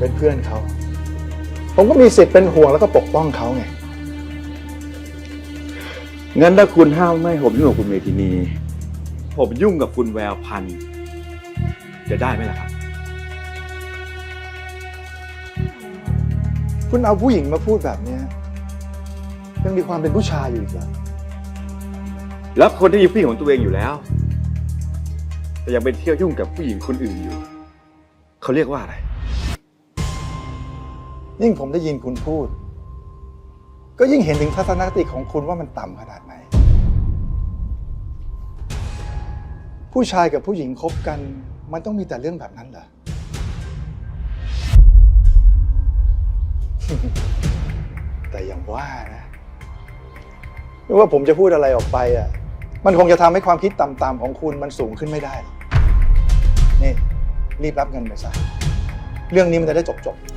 เป็นเพื่อนเขา ผมก็มีสิทธิ์เป็นห่วงแล้วก็ปกป้องเขาไง งั้นถ้าคุณห้ามไม่ให้ผมยุ่งกับคุณเมทินี ผมยุ่งกับคุณแววพันธ์จะได้ไหมล่ะครับ คุณเอาผู้หญิงมาพูดแบบเนี้ยยังมีความเป็นผู้ชายอยู่อีกเหรอแล้วคนที่มีผู้หญิงของตัวเองอยู่แล้ว แต่ยังไปเที่ยวยุ่งกับผู้หญิงคนอื่นอยู่ เขาเรียกว่าอะไร ยิ่งผมได้ยินคุณพูด ก็ยิ่งเห็นถึงทัศนคติของคุณว่ามันต่ำขนาดไหน ผู้ชายกับผู้หญิงคบกัน มันต้องมีแต่เรื่องแบบนั้นเหรอ แต่อย่างว่านะไม่ว่าผมจะพูดอะไรออกไปอะ มันคงจะทำให้ความคิดต่ำๆของคุณมันสูงขึ้นไม่ได้หรอกนี่ รีบรับเงินไปซะ เรื่องนี้มันจะได้จบๆ